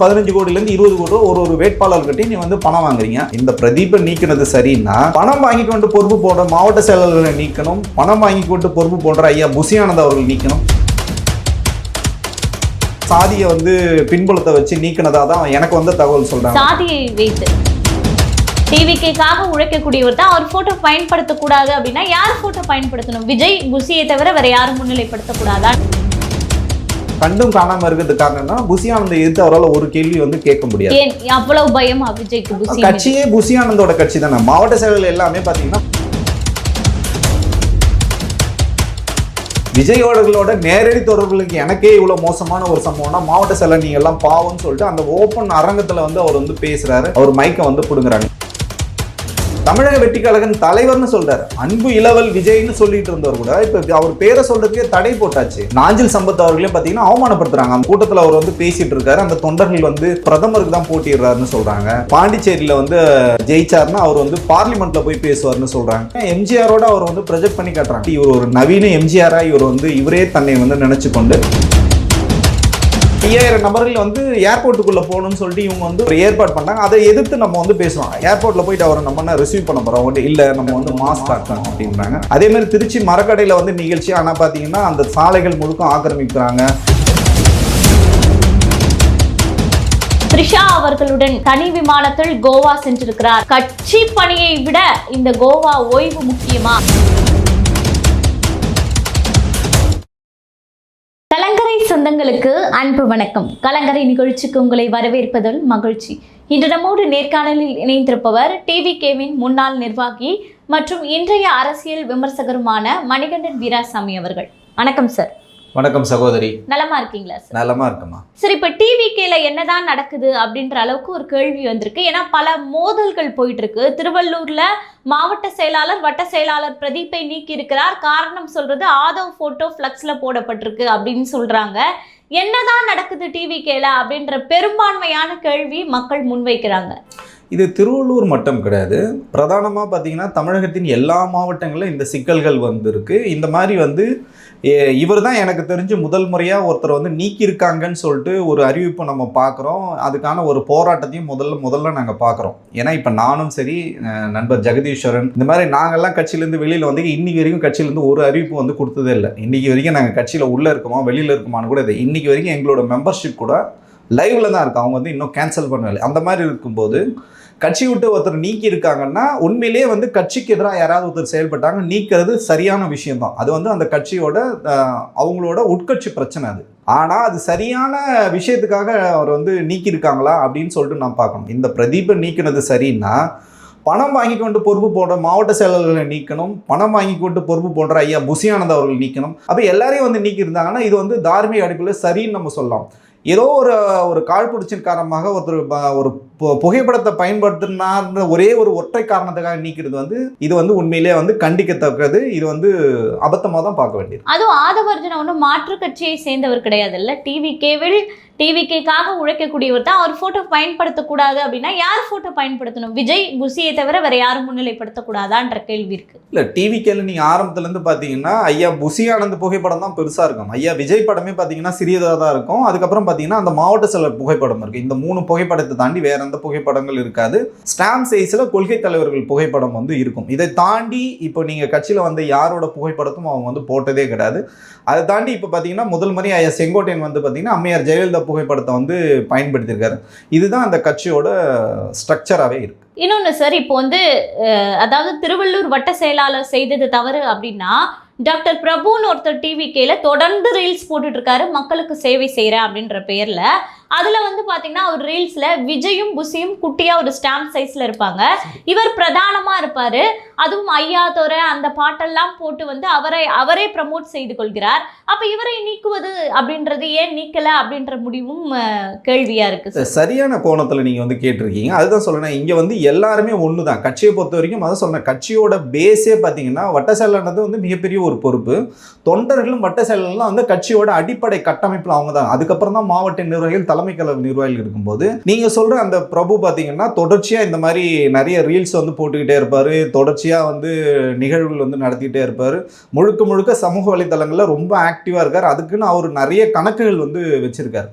பதினஞ்சு கோடியிலேருந்து இருபது கோடி ரூபா ஒரு ஒரு வேட்பாளர்கிட்டையும் நீ வந்து பணம் வாங்குறீங்க. இந்த பிரதீபை நீக்கினது சரின்னா பணம் வாங்கி கொண்டு பொறுப்பு போடுற மாவட்ட செயலாளர்களை நீக்கணும். பணம் வாங்கி கொண்டு பொறுப்பு போடுற ஐயா புசியானந்த் அவர்கள் நீக்கணும். சாதியை வந்து பின்புலத்தை வச்சு நீக்கினதா தான் எனக்கு வந்த தகவல் சொல்றாங்க. சாதியை வைத்து. டிவிக்காக உழைக்கக்கூடியவர் தான் அவர் போட்டோ பயன்படுத்தக்கூடாது அப்படின்னா யார் போட்டோ பயன்படுத்தணும்? விஜய் புசியை தவிர வேற யாரும் முன்னிலைப்படுத்தக்கூடாதான் கண்டும் காணாம இருக்கிறது காரணம்னா புசியானந்தை எதிர்த்து அவரால் ஒரு கேள்வி வந்து கேட்க முடியாது. அவ்வளவு பயமா விஜய்க்கு? கட்சியே புசியானந்தோட கட்சி தானே. மாவட்ட செயலர்கள் எல்லாமே பாத்தீங்கன்னா விஜயோடர்களோட நேரடி தொடர்புகளுக்கு எனக்கே இவ்வளவு மோசமான ஒரு சம்பவம்னா மாவட்ட செயலர் நீங்க எல்லாம் பாவம்னு சொல்லிட்டு அந்த ஓப்பன் அரங்கத்துல வந்து அவர் வந்து பேசுறாரு. அவர் மைக்கை வந்து பிடுங்குறாங்க. தமிழக வெற்றி கழகம் தலைவர்னு சொல்றாரு. அன்பு இளவல் விஜய்னு சொல்லிட்டு இருந்தவர் கூட இப்ப அவர் பேரை சொல்றதுக்கே தடை போட்டாச்சு. நாஞ்சில் சம்பத் அவர்களையும் பாத்தீங்கன்னா அவமானப்படுத்துறாங்க. அந்த கூட்டத்துல அவர் வந்து பேசிட்டு இருக்காரு. அந்த தொண்டர்கள் வந்து பிரதமருக்கு தான் போட்டிடுறாருன்னு சொல்றாங்க. பாண்டிச்சேரியில வந்து ஜெயிச்சார்னா அவர் வந்து பார்லிமெண்ட்ல போய் பேசுவார்னு சொல்றாங்க. எம்ஜிஆரோட அவர் வந்து ப்ரொஜெக்ட் பண்ணி காட்டுறாங்க. இவர் ஒரு நவீன எம்ஜிஆரா இவர் வந்து இவரே தன்னை வந்து நினைச்சு கொண்டு ஐயாயிரம் நபர்கள் வந்து ஏர்போர்ட்டுக்குள்ளே போகணும்னு சொல்லிட்டு இவங்க வந்து ஒரு ஏற்பாடு பண்ணாங்க. அதை எதிர்த்து நம்ம வந்து பேசுவோம் ஏர்போர்ட்டில் போயிட்டு அவரை நம்ம என்ன ரிசீவ் பண்ண போகிறோம் அவங்கள்ட்ட இல்லை நம்ம வந்து மாஸ்க் ஆக்கணும் அப்படின்றாங்க. அதே மாதிரி திருச்சி மரக்கடையில் வந்து நிகழ்ச்சி. ஆனால் பார்த்தீங்கன்னா அந்த சாலைகள் முழுக்க ஆக்கிரமிக்கிறாங்க. த்ரிஷா அவர்களுடன் தனி விமானத்தில் கோவா சென்றிருக்கிறார். கட்சி பணியை விட இந்த கோவா ஓய்வு முக்கியமா? சொந்தங்களுக்கு அன்பு வணக்கம். கலங்கரை நிகழ்ச்சிக்கு உங்களை வரவேற்பதில் மகிழ்ச்சி. இன்று நம்மோடு நேர்காணலில் இணைந்திருப்பவர் டிவி கேவின் முன்னாள் நிர்வாகி மற்றும் இன்றைய அரசியல் விமர்சகருமான மணிகண்டன் வீராசாமி அவர்கள். வணக்கம் சார். வணக்கம் சகோதரி. நலமா இருக்கீங்களா சார் நலமா இருக்குமா சரி இப்போ டிவிகேல என்னதான் நடக்குது அப்படின்ற அளவுக்கு ஒரு கேள்வி வந்திருக்கு. ஏன்னா பல மோதல்கள் போயிட்டு இருக்கு திருவள்ளூர்ல மாவட்ட செயலாளர் வட்ட செயலாளர் பிரதீப்பை நீக்கி இருக்கிறார் காரணம் சொல்றது ஆதவ் போட்டோ ஃபிளக்ஸ்ல போடப்பட்டிருக்கு அப்படின்னு சொல்றாங்க. என்னதான் நடக்குது டிவிகேல அப்படின்ற பெரும்பான்மையான கேள்வி மக்கள் முன்வைக்கிறாங்க. இது திருவள்ளூர் மட்டும் கிடையாது. பிரதானமாக பார்த்தீங்கன்னா தமிழகத்தின் எல்லா மாவட்டங்களிலும் இந்த சிக்கல்கள் வந்திருக்கு. இந்த மாதிரி வந்து இவர் தான் எனக்கு தெரிஞ்சு முதல் முறையாக ஒருத்தர் வந்து நீக்கியிருக்காங்கன்னு சொல்லிட்டு ஒரு அறிவிப்பை நம்ம பார்க்குறோம். அதுக்கான ஒரு போராட்டத்தையும் முதல்ல முதல்ல நாங்கள் பார்க்குறோம். ஏன்னா இப்போ நானும் சரி நண்பர் ஜெகதீஸ்வரன் இந்த மாதிரி நாங்கள்லாம் கட்சியிலேருந்து வெளியில் வந்து இன்றைக்கி வரைக்கும் கட்சியிலேருந்து ஒரு அறிவிப்பு வந்து கொடுத்ததே இல்லை. இன்றைக்கி வரைக்கும் நாங்கள் கட்சியில் உள்ளே இருக்கோமா வெளியில் இருக்குமான்னு கூட இது இன்றைக்கி வரைக்கும் எங்களோட மெம்பர்ஷிப் கூட லைவில் தான் இருக்கு. அவங்க வந்து இன்னும் கேன்சல் பண்ணல. அந்த மாதிரி இருக்கும்போது கட்சி விட்டு ஒருத்தர் நீக்கி இருக்காங்கன்னா உண்மையிலேயே வந்து கட்சிக்கு எதிராக யாராவது ஒருத்தர் செயல்பட்டாங்க நீக்கிறது சரியான விஷயம்தான். அது வந்து அந்த கட்சியோட அவங்களோட உட்கட்சி பிரச்சனை அது. ஆனால் அது சரியான விஷயத்துக்காக அவர் வந்து நீக்கியிருக்காங்களா அப்படின்னு சொல்லிட்டு நான் பார்க்கணும். இந்த பிரதீபை நீக்கினது சரின்னா பணம் வாங்கி கொண்டு பொறுப்பு போடுற மாவட்ட செயலாளர்களை நீக்கணும் பணம் வாங்கி கொண்டு பொறுப்பு போடுற ஐயா புசியானந்த் அவர்கள் நீக்கணும். அப்போ எல்லாரையும் வந்து நீக்கியிருந்தாங்கன்னா இது வந்து தார்மீக அடிப்படையில் சரின்னு நம்ம சொல்லலாம். ஏதோ ஒரு ஒரு காழ்ப்புடிச்சின் காரணமாக ஒருத்தர் ஒரு புகைப்படத்தை பயன்படுத்தினார்ன்ற ஒரே ஒரு ஒற்றை காரணத்துக்காக நீக்கிறது வந்து இது வந்து உண்மையிலே வந்து கண்டிக்கத்தக்கது. இது வந்து அபத்தமாக தான் பார்க்க வேண்டியது. அதுவும் ஆதவர்ஜன ஒன்றும் மாற்று கட்சியை சேர்ந்தவர் கிடையாதுல்ல? டிவிகேவில் டிவிகேக்காக உழைக்கக்கூடியவர் தான். அவர் போட்டோ பயன்படுத்தக்கூடாது அப்படின்னா யார் போட்டோ பயன்படுத்தணும்? விஜய் புசியை தவிர வேற யாரும் முன்னிலைப்படுத்தக்கூடாதான்ற கேள்வி இருக்கு. இல்லை டிவிக்கேல நீங்கள் ஆரம்பத்துலேருந்து பார்த்தீங்கன்னா ஐயா புசியானந்த் புகைப்படம் தான் பெருசாக இருக்கும். ஐயா விஜய் படமே பார்த்தீங்கன்னா சிறியதாக தான் இருக்கும். அதுக்கப்புறம் பார்த்தீங்கன்னா அந்த மாவட்ட செயலர் புகைப்படம் இருக்குது இந்த மூணு புகைப்படத்தை தாண்டி வேற அந்த புகைப்படங்கள் இருக்காது. ஸ்டாம்ப் சைஸில் கொள்கை தலைவர்கள் புகைப்படம் வந்து இருக்கும். இதை தாண்டி இப்போ நீங்கள் கட்சியில் வந்து யாரோட புகைப்படத்தும் அவங்க வந்து போட்டதே கிடையாது. அதை தாண்டி இப்போ பார்த்தீங்கன்னா முதல் முறை ஐயா செங்கோட்டையன் வந்து பார்த்தீங்கன்னா அம்மையார் ஜெயலலிதா புகைப்படத்தை வந்து பயன்படுத்தியிருக்காரு. இதுதான் அந்த கட்சியோட ஸ்ட்ரக்சராகவே இருக்குது இன்னொன்று சார் இப்போ வந்து அதாவது திருவள்ளூர் வட்ட செயலாளர் செய்தது தவறு அப்படின்னா டாக்டர் பிரபுன்னு ஒருத்தர் டிவி கேல தொடர்ந்து ரீல்ஸ் போட்டுட்ருக்காரு மக்களுக்கு சேவை செய்கிறேன் அப்படின்ற பேரில் அதில் வந்து பார்த்தீங்கன்னா அவர் ரீல்ஸில் விஜயும் புசியும் குட்டியாக ஒரு ஸ்டாம்ப் சைஸில் இருப்பாங்க. இவர் பிரதானமாக இருப்பார். அதுவும் ஐயா துறை அந்த பாட்டெல்லாம் போட்டு வந்து அவரை அவரே ப்ரமோட் செய்து கொள்கிறார். அப்போ இவரை நீக்குவது அப்படின்றது ஏன் நீக்கலை அப்படின்ற முடிவும் கேள்வியாக இருக்குது சரியான கோணத்தில் நீங்கள் வந்து கேட்டிருக்கீங்க. அதுதான் சொல்லணும் இங்கே வந்து எல்லாருமே ஒன்று தான் கட்சியை பொறுத்த வரைக்கும் அதை சொல்றேன். கட்சியோட பேஸே பார்த்தீங்கன்னா வட்ட வந்து மிகப்பெரிய ஒரு பொறுப்பு. தொண்டர்களும் வட்ட வந்து கட்சியோட அடிப்படை கட்டமைப்பில் அவங்க தான் அதுக்கப்புறம் தான் மாவட்ட நிர்வாகிகள் தலைமை கழக நிர்வாகிகள் இருக்கும்போது நீங்கள் சொல்கிற அந்த பிரபு பார்த்தீங்கன்னா தொடர்ச்சியாக இந்த மாதிரி நிறைய ரீல்ஸ் வந்து போட்டுக்கிட்டே இருப்பார். தொடர்ச்சியாக வந்து நிகழ்வுகள் வந்து நடத்திக்கிட்டே இருப்பார். முழுக்க முழுக்க சமூக வலைத்தளங்களில் ரொம்ப ஆக்டிவாக இருக்கார். அதுக்குன்னு அவர் நிறைய கணக்குகள் வந்து வச்சிருக்காரு.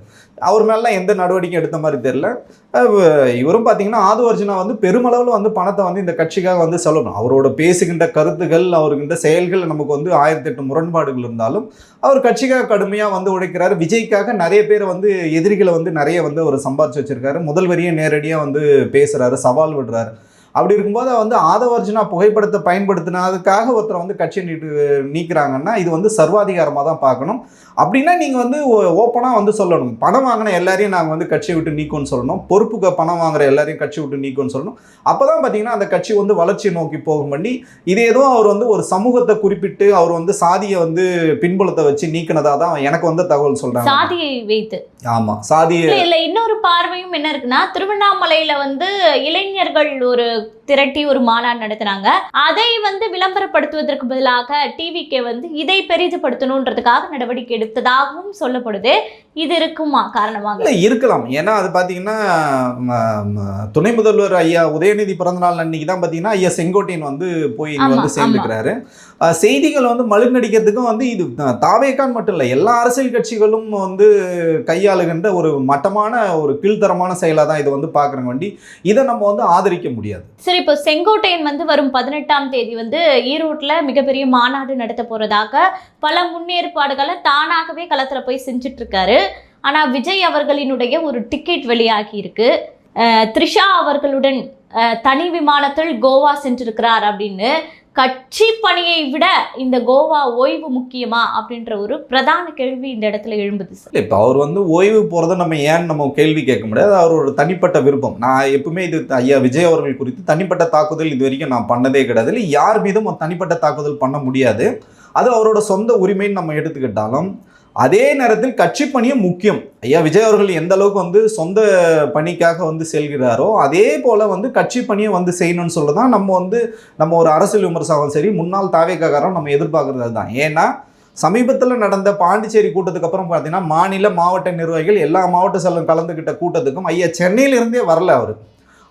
அவர் மேலாம் எந்த நடவடிக்கையும் எடுத்த மாதிரி தெரியல. இவரும் பார்த்தீங்கன்னா ஆதுவர்ஜுனா வந்து பெருமளவில் வந்து பணத்தை வந்து இந்த கட்சிக்காக வந்து செலவணும் அவரோட பேசுகின்ற கருத்துகள் அவருக்கின்ற செயல்கள் நமக்கு வந்து ஆயிரத்தி எட்டு முரண்பாடுகள் இருந்தாலும் அவர் கட்சிக்காக கடுமையாக வந்து உழைக்கிறார் விஜய்க்காக நிறைய பேர் வந்து எதிரிகளை வந்து நிறைய வந்து அவர் சம்பாதிச்சு வச்சிருக்காரு. முதல்வரையே நேரடியாக வந்து பேசுகிறாரு சவால் விடுறாரு. அப்படி இருக்கும்போது வந்து ஆதவர்ஜுனா புகைப்படத்தை பயன்படுத்தினதுக்காக ஒருத்தரை வந்து நீட்டு நீக்கிறாங்கன்னா இது வந்து சர்வாதிகாரமாக தான் பார்க்கணும். அப்படின்னா நீங்கள் வந்து ஓப்பனாக வந்து சொல்லணும். பணம் வாங்கின எல்லாரையும் நாங்கள் வந்து கட்சியை விட்டு நீக்கும்னு சொல்லணும். பொறுப்புக்கு பணம் வாங்குற எல்லாரையும் கட்சி விட்டு நீக்கும்னு சொல்லணும். அப்போ தான் பார்த்தீங்கன்னா அந்த கட்சி வந்து வளர்ச்சியை நோக்கி போகும் பண்ணி இது ஏதோ அவர் வந்து ஒரு சமூகத்தை குறிப்பிட்டு அவர் வந்து சாதியை வந்து பின்புலத்தை வச்சு நீக்கினதாக தான் எனக்கு வந்து தகவல் சொல்கிறாங்க சாதியை வைத்து. ஆமாம் சாதியை இல்ல இல்ல இன்னொரு பார்வையும் என்ன இருக்குன்னா திருவண்ணாமலையில வந்து இளைஞர்கள் ஒரு திரட்டி ஒரு மாநாடு நடத்தினாங்க. அதை வந்து விளம்பரப்படுத்துவதற்கு பதிலாக டிவிக்கே வந்து இதை பெரிதுபடுத்தணுன்றதுக்காக நடவடிக்கை எடுத்ததாகவும் சொல்லப்படுது. இது இருக்குமா காரணமாக? இருக்கலாம். ஏன்னா அது பார்த்தீங்கன்னா துணை முதல்வர் ஐயா உதயநிதி பிறந்தநாள் அன்னைக்கு தான் பார்த்தீங்கன்னா ஐயா செங்கோட்டையன் வந்து போய் வந்து சேர்ந்துக்கிறாரு. செய்திகள் வந்து மழுங்கடிக்கிறதுக்கும் வந்து இது தாவேக்கான் மட்டும் இல்லை எல்லா அரசியல் கட்சிகளும் வந்து கையாளுகின்ற ஒரு மட்டமான ஒரு கீழ்த்தரமான செயலாக தான் இதை வந்து பார்க்குறங்க வண்டி. இதை நம்ம வந்து ஆதரிக்க முடியாது. சரி இப்போ செங்கோட்டையன் வந்து வரும் பதினெட்டாம் தேதி வந்து ஈரோட்டில் மிகப்பெரிய மாநாடு நடத்த போகிறதாக பல முன்னேற்பாடுகளை தானாகவே களத்தில் போய் செஞ்சுட்டு இருக்காரு விஜய் அவர்களினுடைய ஒரு டிக்கெட் வெளியாகி இருக்கு. த்ரிஷா அவர்களுடன் தனி விமானத்தில் கோவா சென்றிருக்கிறார் அப்படின்னு கட்சி பணியை விட இந்த கோவா ஓய்வு முக்கியமா அப்படின்ற ஒரு பிரதான கேள்வி இந்த இடத்துல எழும்புது சார். இப்போ அவர் வந்து ஓய்வு போகிறத நம்ம ஏன் நம்ம கேள்வி கேட்க முடியாது? அவரோட தனிப்பட்ட விருப்பம். நான் எப்பவுமே இது ஐயா விஜய் அவர்கள் குறித்து தனிப்பட்ட தாக்குதல் இது வரைக்கும் நான் பண்ணதே கிடையாது. இல்லை யார் மீதும் ஒரு தனிப்பட்ட தாக்குதல் பண்ண முடியாது. அது அவரோட சொந்த உரிமைன்னு நம்ம எடுத்துக்கிட்டாலும் அதே நேரத்தில் கட்சி பணியும் முக்கியம். ஐயா விஜய் அவர்கள் எந்த அளவுக்கு வந்து சொந்த பணிக்காக வந்து செல்கிறாரோ அதே போல வந்து கட்சி பணியை வந்து செய்யணும்னு சொல்ல தான் நம்ம வந்து நம்ம ஒரு அரசியல் விமர்சனம் சரி முன்னாள் தாவேக்காரரும் நம்ம எதிர்பார்க்கறது தான் ஏன்னா சமீபத்தில் நடந்த பாண்டிச்சேரி கூட்டத்துக்கு அப்புறம் பார்த்தீங்கன்னா மாநில மாவட்ட நிர்வாகிகள் எல்லா மாவட்ட செல்லும் கலந்துக்கிட்ட கூட்டத்துக்கும் ஐயா சென்னையிலிருந்தே வரல அவர்.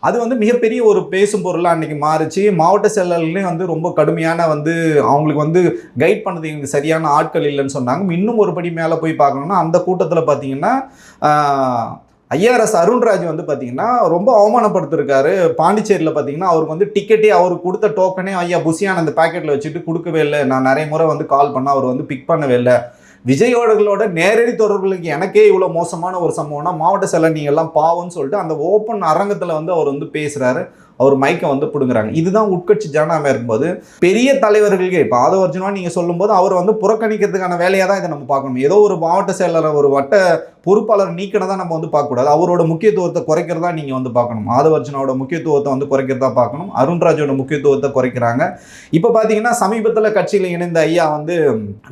அது வந்து மிகப்பெரிய ஒரு பேசும் பொருளாக அன்றைக்கி மாறுச்சு. மாவட்ட செயலாளர்களையும் வந்து ரொம்ப கடுமையான வந்து அவங்களுக்கு வந்து கைட் பண்ணது எங்களுக்கு சரியான ஆட்கள் இல்லைன்னு சொன்னாங்க. இன்னும் ஒரு படி மேலே போய் பார்க்கணும்னா அந்த கூட்டத்தில் பார்த்தீங்கன்னா ஐஆர்எஸ் அருண்ராஜ் வந்து பார்த்தீங்கன்னா ரொம்ப அவமானப்படுத்திருக்காரு. பாண்டிச்சேரியில் பார்த்தீங்கன்னா அவருக்கு வந்து டிக்கெட்டே அவருக்கு கொடுத்த டோக்கனே ஐயா புசியான அந்த பேக்கெட்டில் வச்சுட்டு கொடுக்கவே இல்லை. நான் நிறைய முறை வந்து கால் பண்ணால் அவர் வந்து பிக் பண்ணவே இல்லை. விஜயோடர்களோட நேரடி தொடர்புகளுக்கு எனக்கே இவ்வளோ மோசமான ஒரு சம்பவம்னா மாவட்ட செலவு நீங்க எல்லாம் பாவம்னு சொல்லிட்டு அந்த ஓப்பன் அரங்கத்தில் வந்து அவர் வந்து பேசுகிறாரு அவர் மைக்கை வந்து பிடுங்குறாங்க. இதுதான் உட்கட்சி ஜனநாயகம் இருக்கும்போது பெரிய தலைவர்களுக்கு இப்போ ஆதவர்ஜுனா நீங்கள் சொல்லும்போது அவர் வந்து புறக்கணிக்கிறதுக்கான வேலையாக தான் இதை நம்ம பார்க்கணும். ஏதோ ஒரு மாவட்ட செயலர் ஒரு வட்ட பொறுப்பாளர் நீக்கினதான் நம்ம வந்து பார்க்கக்கூடாது. அவரோட முக்கியத்துவத்தை குறைக்கிறதா நீங்கள் வந்து பார்க்கணும். ஆதவர்ஜுனாவோட முக்கியத்துவத்தை வந்து குறைக்கிறதா பார்க்கணும். அருண்ராஜோட முக்கியத்துவத்தை குறைக்கிறாங்க. இப்போ பார்த்தீங்கன்னா சமீபத்தில் கட்சியில் இணைந்த ஐயா வந்து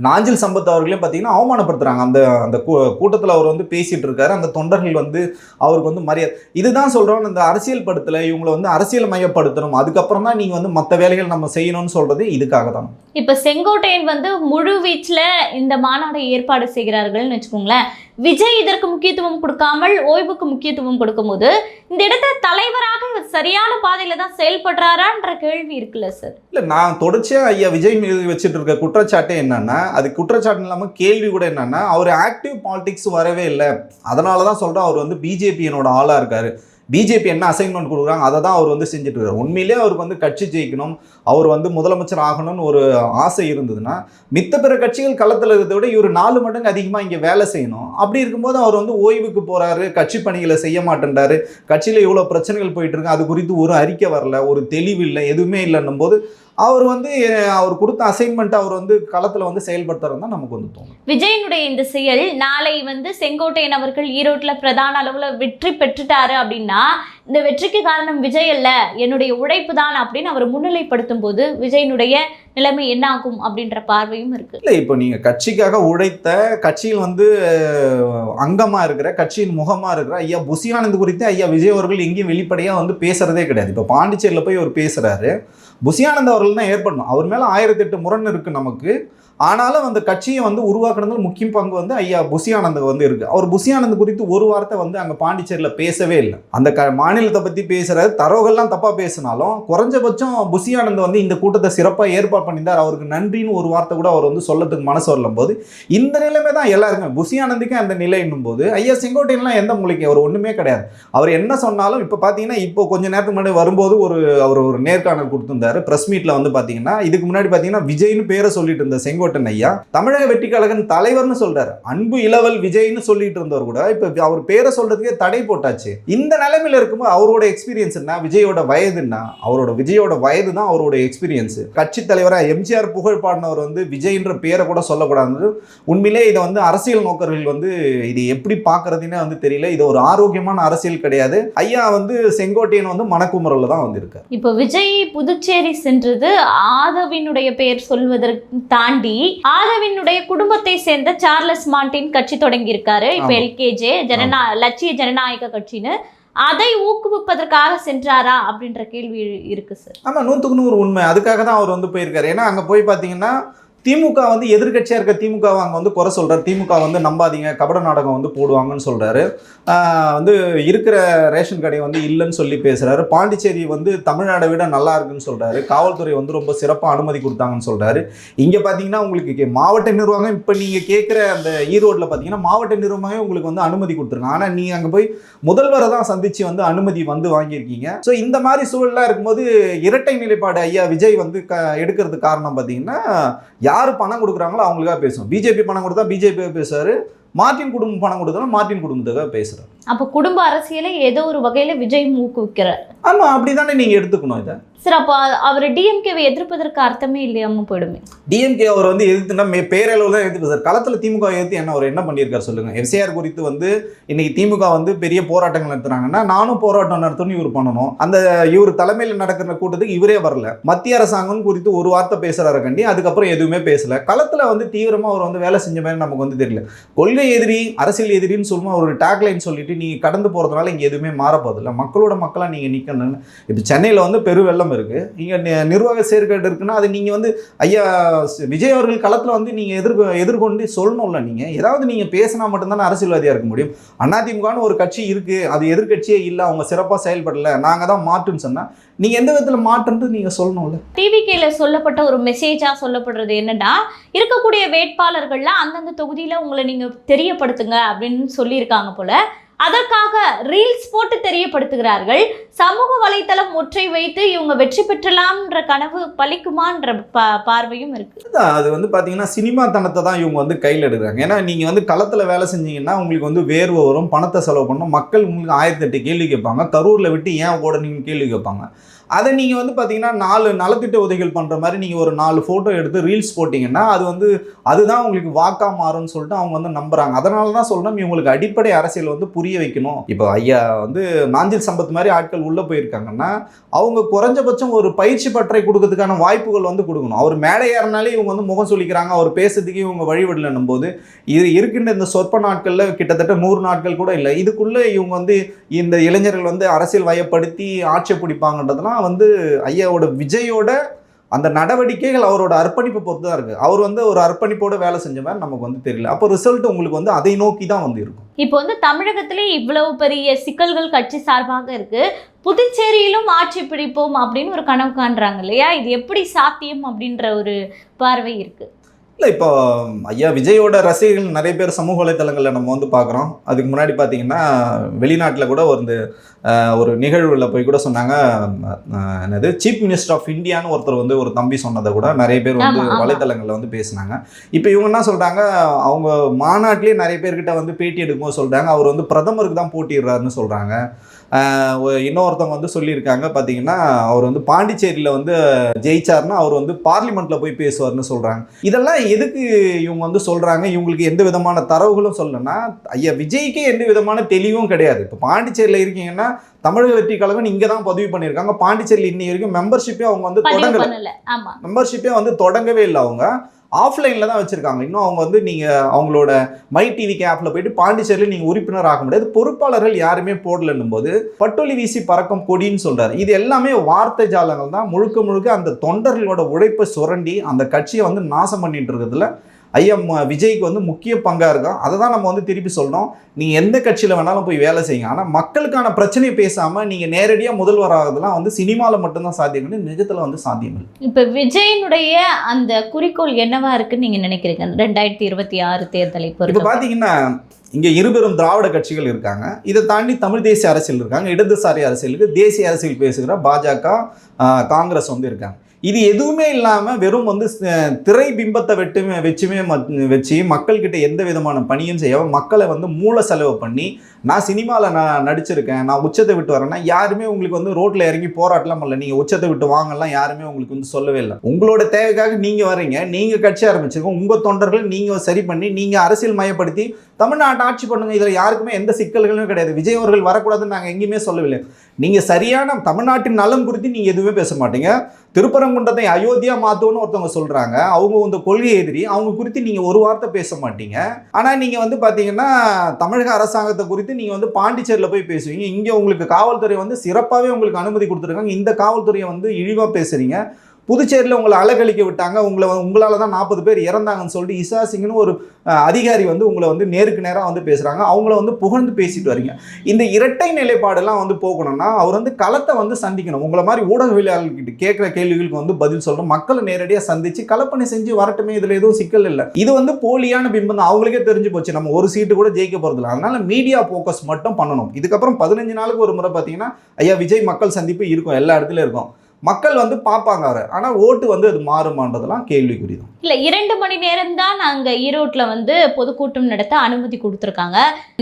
நாஞ்சில் சம்பத் அவர்களையும் பார்த்தீங்கன்னா அவமானப்படுத்துகிறாங்க அந்த அந்த கூட்டத்தில் அவர் வந்து பேசிகிட்டு இருக்காரு. அந்த தொண்டர்கள் வந்து அவருக்கு வந்து மரியாதை இதுதான் சொல்கிறோம் இந்த அரசியல் படத்தில் இவங்களை வந்து அரசியல் மையப்படுத்தணும். அதுக்கப்புறம் தான் நீங்கள் வந்து மற்ற வேலைகள் நம்ம செய்யணும்னு சொல்றது இதுக்காக தான். இப்ப செங்கோட்டையன் வந்து முழு வீச்சுல இந்த மாநாடை ஏற்பாடு செய்கிறார்கள்னு வச்சுக்கோங்களேன். விஜய் இதற்கு முக்கியத்துவம் கொடுக்காமல் ஓய்வுக்கு முக்கியத்துவம் கொடுக்கும்போது இந்த இடத்துல தலைவராக சரியான பாதையில தான் செயல்படுறாரான்ற கேள்வி இருக்குல்ல சார்? இல்லை நான் தொடர்ச்சியாக ஐயா விஜய் மீது வச்சுட்டு இருக்க குற்றச்சாட்டே என்னன்னா அது குற்றச்சாட்டு இல்லாமல் கேள்வி கூட என்னன்னா அவர் ஆக்டிவ் பாலிடிக்ஸ் வரவே இல்லை. அதனால தான் சொல்கிறேன் அவர் வந்து பிஜேபியினோட ஆளாக இருக்காரு. பிஜேபி என்ன அசைன்மெண்ட் கொடுக்குறாங்க அதை தான் அவர் வந்து செஞ்சுட்டு இருக்காரு. உண்மையிலே அவருக்கு வந்து கட்சி ஜெயிக்கணும் அவர் வந்து முதலமைச்சர் ஆகணும்னு ஒரு ஆசை இருந்ததுன்னா மித்த பிற கட்சிகள் களத்தில் இருக்கிறத விட இவர் நாலு மடங்கு அதிகமாக இங்கே வேலை செய்யணும். அப்படி இருக்கும்போது அவர் வந்து ஓய்வுக்கு போகிறாரு கட்சி பணிகளை செய்ய மாட்டேன்றாரு. கட்சியில் இவ்வளோ பிரச்சனைகள் போயிட்டு இருக்கு. அது குறித்து ஒரு அறிக்கை வரல ஒரு தெளிவு இல்லை எதுவுமே இல்லைன்னும் போது அவர் வந்து அவர் கொடுத்த அசைன்மெண்ட் அவர் வந்து களத்தில் வந்து செயல்படுத்துறது தான் நமக்கு வந்து தோணும். விஜயனுடைய இந்த செயல் நாளை வந்து செங்கோட்டையன் அவர்கள் ஈரோட்டில் பிரதான அளவில் வெற்றி பெற்றுட்டாரு அப்படின்னா இந்த வெற்றிக்கு காரணம் விஜய் அல்ல என்னுடைய உழைப்பு தான் அப்படின்னு அவர் முன்னிலைப்படுத்தும் போது விஜயனுடைய நிலைமை என்ன ஆகும் அப்படின்ற பார்வையும் இருக்கு. இல்லை இப்போ நீங்கள் கட்சிக்காக உழைத்த கட்சியில் வந்து அங்கமாக இருக்கிற கட்சியின் முகமாக இருக்கிற ஐயா புசியானந்த் குறித்து ஐயா விஜய் அவர்கள் எங்கேயும் வெளிப்படையாக வந்து பேசுறதே கிடையாது. இப்போ பாண்டிச்சேரியில் போய் அவர் பேசுகிறாரு புசியானந்த் அவர்கள் தான் ஏற்படணும். அவர் மேலே ஆயிரத்தெட்டு முரண் இருக்குது நமக்கு. ஆனாலும் அந்த கட்சியை வந்து உருவாக்குனதில் முக்கிய பங்கு வந்து ஐயா புசி வந்து இருக்குது அவர் புசியானந்த் குறித்து ஒரு வார்த்தை வந்து அங்கே பாண்டிச்சேரியில் பேசவே இல்லை. அந்த க மாநிலத்தை பற்றி பேசுகிற தரவுகள்லாம் தப்பாக பேசினாலும் குறைஞ்சபட்சம் புசியானந்த் வந்து இந்த கூட்டத்தை சிறப்பாக ஏற்பாடு பண்ணியிருந்தார். அவருக்கு நன்றின்னு ஒரு வார்த்தை கூட அவர் வந்து சொல்லத்துக்கு மனசு வரலும் போது இந்த நிலைமை தான் எல்லாருமே புசி அந்த நிலைன்னும் போது ஐயா செங்கோட்டையன்லாம் எந்த மூலிகை அவர் ஒன்றுமே கிடையாது. அவர் என்ன சொன்னாலும் இப்போ பார்த்தீங்கன்னா இப்போ கொஞ்சம் நேரத்துக்கு முன்னாடி வரும்போது ஒரு அவர் ஒரு நேர்காணல் கொடுத்துருந்தாரு. ப்ரெஸ் மீட்டில் வந்து பார்த்தீங்கன்னா இதுக்கு முன்னாடி பார்த்தீங்கன்னா விஜய்னு பேரை சொல்லிட்டு இருந்த செங்கோட்டன் ஐயா தமிழக வெற்றி கழகன் தலைவர்னு சொல்றாரு. அன்பு இளவல் விஜய்னு சொல்லிட்டு இருந்தவர் கூட இப்போ அவர் பேரை சொல்றதுக்கே தடை போட்டாச்சு. இந்த நிலைமையில இருக்கும்போது அவரோட எக்ஸ்பீரியன்ஸ் என்ன? விஜயோட வயது என்ன? அவரோட விஜயோட வயது தான் அவரோட எக்ஸ்பீரியன்ஸ் கட்சி தலைவராக எம்ஜிஆர் புகழ் பாடினவர் வந்து விஜய்ன்ற பேரை கூட சொல்லக்கூடாது. உண்மையிலே இதை வந்து அரசியல் நோக்கர்கள் வந்து இது எப்படி பார்க்கறதுன்னே வந்து தெரியல. இது ஒரு ஆரோக்கியமான அரசியல் கிடையாது. ஐயா வந்து செங்கோட்டையன் வந்து மணக்குமுறையில் தான் வந்திருக்காரு. இப்போ விஜய் புதுச்சேரி சென்றது ஆதவினுடைய பெயர் சொல்வதற்கு தாண்டி ஆதவினுடைய குடும்பத்தை சேர்ந்த சார்லஸ் மார்டின் கட்சி தொடங்கி இருக்காரு இப்போ ஆமா. எல்கேஜே ஜனநா லட்சிய ஜனநாயக கட்சின்னு அதை ஊக்குவிப்பதற்காக சென்றாரா அப்படின்ற கேள்வி இருக்கு சார் ஆமாம் நூற்றுக்கு நூறு உண்மை. அதுக்காக தான் அவர் வந்து போயிருக்காரு. ஏன்னா அங்கே போய் பார்த்தீங்கன்னா திமுக வந்து எதிர்க்கட்சியாக இருக்க திமுகவை அங்கே வந்து குறை சொல்கிறார் திமுக வந்து நம்பாதீங்க கபட நாடகம் வந்து போடுவாங்கன்னு சொல்கிறாரு வந்து இருக்கிற ரேஷன் கடை வந்து இல்லைன்னு சொல்லி பேசுகிறாரு பாண்டிச்சேரி வந்து தமிழ்நாடை விட நல்லா இருக்குன்னு சொல்கிறாரு காவல்துறை வந்து ரொம்ப சிறப்பாக அனுமதி கொடுத்தாங்கன்னு சொல்கிறாரு இங்கே பார்த்தீங்கன்னா உங்களுக்கு மாவட்ட நிர்வாகம் இப்போ நீங்கள் கேட்குற அந்த ஈரோட்டில் பார்த்தீங்கன்னா மாவட்ட நிர்வாகமே உங்களுக்கு வந்து அனுமதி கொடுத்துருங்க ஆனால் நீங்கள் அங்கே போய் முதல்வரை தான் சந்தித்து வந்து அனுமதி வந்து வாங்கியிருக்கீங்க. ஸோ இந்த மாதிரி சூழலாக இருக்கும்போது இரட்டை நிலைப்பாடு ஐயா விஜய் வந்து க எடுக்கிறதுக்கு காரணம் பார்த்தீங்கன்னா யார் பணம் கொடுக்குறாங்களோ அவங்களுக்காக பேசும் பிஜேபி பணம் கொடுத்தா பிஜேபியாக பேசுவார். மார்ட்டின் குடும்பம் பணம் கொடுத்தா மார்ட்டின் குடும்பத்துக்காக பேசுகிறார் அப்போ குடும்ப அரசியலை ஏதோ ஒரு வகையில விஜய் ஊக்குவிக்கிறார். ஆமாம் அப்படி தானே நீங்கள் எடுத்துக்கணும் இதை? சார் அப்போ அவர் டிஎம்கேவை எதிர்ப்பதற்கு அர்த்தமே இல்லையாம போயிடுமே. டிஎம்கே அவர் வந்து எதிர்த்துனா மே பேரளவில் தான் எதிர்ப்பு சார். களத்தில் திமுக எதிர்த்து என்ன அவர் என்ன பண்ணியிருக்காரு சொல்லுங்கள் எஃப்சிஆர் குறித்து வந்து இன்னைக்கு திமுக வந்து பெரிய போராட்டங்கள் நடத்துறாங்கன்னா நானும் போராட்டம் நடத்தணும்னு இவர் பண்ணணும். அந்த இவர் தலைமையில் நடக்கிற கூட்டத்துக்கு இவரே வரல. மத்திய அரசாங்கம் குறித்து ஒரு வார்த்தை பேசுறாரு கண்டி அதுக்கப்புறம் எதுவுமே பேசல. களத்தில் வந்து தீவிரமாக அவர் வந்து வேலை செஞ்ச மாதிரி நமக்கு வந்து தெரியல. கொள்கை எதிரி அரசியல் எதிரின்னு சொல்லுமா ஒரு டேக்லைன் சொல்லிட்டு நீங்கள் கடந்து போகிறதுனால இங்கே எதுவுமே மாறப்போதில்ல மக்களோட மக்களாக நீங்கள் நிற்கணும்னு இப்போ சென்னையில் வந்து பெருவெள்ளம் இருக்குது இங்கே நிர்வாக செயற்கேடு இருக்குன்னா அது நீங்கள் வந்து ஐயா விஜய் அவர்கள் களத்தில் வந்து நீங்கள் எதிர் எதிர்கொண்டு சொல்லணும்ல நீங்கள் ஏதாவது நீங்கள் பேசினா மட்டும்தானே அரசியல்வாதியாக இருக்க முடியும். அதிமுகன்னு ஒரு கட்சி இருக்குது அது எதிர்க்கட்சியே இல்லை. அவங்க சிறப்பாக செயல்படல. நாங்கள் தான் மாற்றுன்னு சொன்னால் நீங்கள் எந்த விதத்தில் மாற்றுன்ட்டு நீங்கள் சொல்லணும்ல? டிவிகேல சொல்லப்பட்ட ஒரு மெசேஜா சொல்லப்படுறது என்னன்னா இருக்கக்கூடிய வேட்பாளர்கள்ல அந்தந்த தொகுதியில உங்களை நீங்க தெரியப்படுத்துங்க அப்படின்னு சொல்லியிருக்காங்க போல. அதற்காக ரீல்ஸ் போட்டு தெரியப்படுத்துகிறார்கள். சமூக வலைத்தளம் ஒற்றை வைத்து இவங்க வெற்றி பெற்றலாம்ன்ற கனவு பலிக்குமான்ற பார்வையும் இருக்கு. அது வந்து பார்த்தீங்கன்னா சினிமா தனத்தை தான் இவங்க வந்து கையில் எடுக்கிறாங்க. ஏன்னா நீங்கள் வந்து களத்தில் வேலை செஞ்சீங்கன்னா உங்களுக்கு வந்து வேர்வை வரும் பணத்தை செலவு பண்ணணும் மக்கள் உங்களுக்கு ஆயிரத்தி எட்டு கேள்வி கேட்பாங்க. கரூரில் விட்டு ஏன் ஓடனீங்கன்னு கேள்வி கேட்பாங்க. அதை நீங்கள் வந்து பார்த்தீங்கன்னா நாலு நலத்திட்ட உதவிகள் பண்ணுற மாதிரி நீங்கள் ஒரு நாலு ஃபோட்டோ எடுத்து ரீல்ஸ் போட்டிங்கன்னா அது வந்து அதுதான் உங்களுக்கு வாக்காக மாறும்னு சொல்லிட்டு அவங்க வந்து நம்புகிறாங்க அதனால தான் சொல்லணும் இவங்களுக்கு அடிப்படை அரசியல் வந்து புரிய வைக்கணும். இப்போ ஐயா வந்து நாஞ்சில் சம்பத் மாதிரி ஆட்கள் உள்ளே போயிருக்காங்கன்னா அவங்க குறைஞ்சபட்சம் ஒரு பயிற்சி பற்றை கொடுக்கறதுக்கான வாய்ப்புகள் வந்து கொடுக்கணும். அவர் மேடை ஏறினாலே இவங்க வந்து முகம் சொல்லிக்கிறாங்க அவர் பேசுறதுக்கு இவங்க வழிவிடலன்னும் போது இது இருக்கின்ற இந்த சொற்ப நாட்களில் கிட்டத்தட்ட நூறு நாட்கள் கூட இல்லை. இதுக்குள்ளே இவங்க வந்து இந்த இளைஞர்கள் வந்து அரசியல் வயப்படுத்தி ஆட்சி பிடிப்பாங்கன்றதுலாம் வந்து ஐயாவோட விஜயோட அந்த நடவடிக்கைகள் அவரோட அர்ப்பணிப்பை பொறுத்து தான் இருக்குது அவர் வந்து ஒரு அர்ப்பணிப்போட வேலை செஞ்ச மாதிரி நமக்கு வந்து தெரியல. அப்போ ரிசல்ட் உங்களுக்கு வந்து அதை நோக்கி தான் வந்து இருக்கும். இப்போ வந்து தமிழகத்திலே இவ்வளவு பெரிய சிக்கல்கள் கட்சி சார்பாக இருக்கு. புதுச்சேரியிலும் ஆட்சி பிடிப்போம் அப்படின்னு ஒரு கனவு காண்றாங்க இல்லையா? இது எப்படி சாத்தியம் அப்படின்ற ஒரு பார்வை இருக்குது இல்லை இப்போ ஐயா விஜயோட ரசிகர்கள் நிறைய பேர் சமூக வலைத்தளங்களில் நம்ம வந்து பார்க்குறோம். அதுக்கு முன்னாடி பார்த்தீங்கன்னா வெளிநாட்டில் கூட ஒரு ஒரு நிகழ்வில் போய் கூட சொன்னாங்க. என்னது? சீஃப் மினிஸ்டர் ஆஃப் இந்தியான்னு ஒருத்தர் வந்து ஒரு தம்பி சொன்னதை கூட நிறைய பேர் வந்து. வலைத்தளங்களில் வந்து பேசினாங்க. இப்போ இவங்க என்ன சொல்கிறாங்க அவங்க மாநாட்டிலேயே நிறைய பேர்கிட்ட வந்து பேட்டி எடுக்கும்போது சொல்கிறாங்க அவர் வந்து பிரதமருக்கு தான் போட்டிடுறாருன்னு சொல்கிறாங்க இன்னொருத்தவங்க வந்து சொல்லியிருக்காங்க பார்த்தீங்கன்னா அவர் வந்து பாண்டிச்சேரியில் வந்து ஜெயிச்சார்னா அவர் வந்து பார்லிமெண்ட்ல போய் பேசுவார்னு சொல்றாங்க. இதெல்லாம் எதுக்கு இவங்க வந்து சொல்றாங்க? இவங்களுக்கு எந்த விதமான தரவுகளும் சொல்லணும்னா ஐயா விஜய்க்கே எந்த விதமான தெளிவும் கிடையாது. இப்போ பாண்டிச்சேரியில் இருக்கீங்கன்னா தமிழக வெற்றி கழகம் இங்கே தான் பதிவு பண்ணியிருக்காங்க. பாண்டிச்சேரியில் இன்னி வரைக்கும் மெம்பர்ஷிப்பே அவங்க வந்து தொடங்கல. மெம்பர்ஷிப்பே வந்து தொடங்கவே இல்லை அவங்க. ஆஃப்லைனில் தான் வச்சுருக்காங்க. இன்னும் அவங்க வந்து நீங்கள் அவங்களோட மை டிவி ஆப்பில் போயிட்டு பாண்டிச்சேரியில் நீங்கள் உறுப்பினர் ஆக முடியாது. பொறுப்பாளர்கள் யாருமே போடலன்னும் போது பட்டொலி வீசி பறக்கும் கொடின்னு சொல்கிறார் இது எல்லாமே வார்த்தை ஜாலங்கள் தான். முழுக்க முழுக்க அந்த தொண்டர்களோட உழைப்பை சுரண்டி அந்த கட்சியை வந்து நாசம் பண்ணிட்டு இருக்கிறதுல ஐயா ம- விஜய்க்கு வந்து முக்கிய பங்காக இருக்கும். அதை தான் நம்ம வந்து திருப்பி சொல்கிறோம் நீங்கள் எந்த கட்சியில் வேணாலும் போய் வேலை செய்யுங்க. ஆனால் மக்களுக்கான பிரச்சனையை பேசாமல் நீங்கள் நேரடியாக முதல்வர் ஆகிறதுலாம் வந்து சினிமாவில் மட்டும்தான் சாத்தியம் நிஜத்தில் வந்து சாத்தியம் இல்லை. இப்ப விஜயனுடைய அந்த குறிக்கோள் என்னவா இருக்குன்னு நீங்க நினைக்கிறீங்க? ரெண்டாயிரத்தி இருபத்தி ஆறு தேர்தலை இப்போ பொறுத்த பார்த்தீங்கன்னா இங்கே இருபெரும் திராவிட கட்சிகள் இருக்காங்க. இதை தாண்டி தமிழ் தேசிய அரசியல் இருக்காங்க. இடதுசாரி அரசியலுக்கு தேசிய அரசியல் பேசுகிற பாஜக காங்கிரஸ் வந்து இருக்காங்க. இது எதுவுமே இல்லாமல் வெறும் வந்து திரை பிம்பத்தை வெட்டு வச்சுமே வச்சு மக்கள்கிட்ட எந்த விதமான பணியும் செய்யாம மக்களை வந்து மூல செலவு பண்ணி நான் சினிமாவில் நான் நடிச்சிருக்கேன் நான் உச்சத்தை விட்டு வரேன்னா யாருமே உங்களுக்கு வந்து ரோட்டில் இறங்கி போராட்டலாம் பண்ணல. நீங்கள் உச்சத்தை விட்டு வாங்கலாம் யாருமே உங்களுக்கு வந்து சொல்லவே இல்லை. உங்களோட தேவைக்காக நீங்கள் வர்றீங்க நீங்கள் கட்சி ஆரம்பிச்சிருக்கோம் உங்கள் தொண்டர்கள் நீங்கள் சரி பண்ணி நீங்கள் அரசியல் மயப்படுத்தி தமிழ்நாட்டை ஆட்சி பண்ணுங்க. இதில் யாருக்குமே எந்த சிக்கல்களும் கிடையாது. விஜய் அவர்கள் வரக்கூடாதுன்னு நாங்கள் எங்கேயுமே சொல்லவில்லை. நீங்கள் சரியான தமிழ்நாட்டின் நலம் குறித்து நீங்கள் எதுவுமே பேச மாட்டீங்க. திருப்பரங்குன்றத்தை அயோத்தியா மாற்றுவோன்னு ஒருத்தவங்க சொல்கிறாங்க அவங்க வந்து கொள்கை எதிரி. அவங்க குறித்து நீங்கள் ஒரு வார்த்தை பேச மாட்டீங்க. ஆனால் நீங்கள் வந்து பார்த்தீங்கன்னா தமிழக அரசாங்கத்தை குறித்து நீங்கள் வந்து பாண்டிச்சேரியில் போய் பேசுவீங்க. இங்கே உங்களுக்கு காவல்துறை வந்து சிறப்பாகவே உங்களுக்கு அனுமதி கொடுத்துருக்காங்க. இந்த காவல்துறையை வந்து இழிவாக பேசுகிறீங்க புதுச்சேரியில் உங்களை அலக்கழிக்க விட்டாங்க. உங்களை உங்களால் தான் நாற்பது பேர் இறந்தாங்கன்னு சொல்லிட்டு இசா சிங்னு ஒரு அதிகாரி வந்து உங்களை வந்து நேருக்கு நேராக வந்து பேசுகிறாங்க அவங்கள வந்து புகழ்ந்து பேசிட்டு வரீங்க. இந்த இரட்டை நிலைப்பாடெல்லாம் வந்து போகணும்னா அவர் வந்து களத்தை வந்து சந்திக்கணும். உங்களை மாதிரி ஊடகவியலாளர்கிட்ட கேட்குற கேள்விகளுக்கு வந்து பதில் சொல்கிறோம் மக்களை நேரடியாக சந்திச்சு கலப்பணி செஞ்சு வரட்டுமே. இதில் எதுவும் சிக்கல் இல்லை. இது வந்து போலியான பிம்பம் தான். அவங்களுக்கே தெரிஞ்சு போச்சு. நம்ம ஒரு சீட்டு கூட ஜெயிக்க போகிறதில்ல அதனால் மீடியா ஃபோக்கஸ் மட்டும் பண்ணணும். இதுக்கப்புறம் பதினஞ்சு நாளுக்கு ஒரு முறை பார்த்தீங்கன்னா ஐயா விஜய் மக்கள் சந்திப்பு இருக்கும். எல்லா இடத்துலையும் இருக்கும். மக்கள் வந்து பார்ப்பாங்க. அவரை ஆனால் ஓட்டு வந்து அது மாறுமான்றதெல்லாம் கேள்விக்குறி தான் இல்ல இரண்டு மணி நேரம் தான் நாங்க ஈரோட்ல வந்து பொதுக்கூட்டம் நடத்த அனுமதி கொடுத்துருக்காங்க.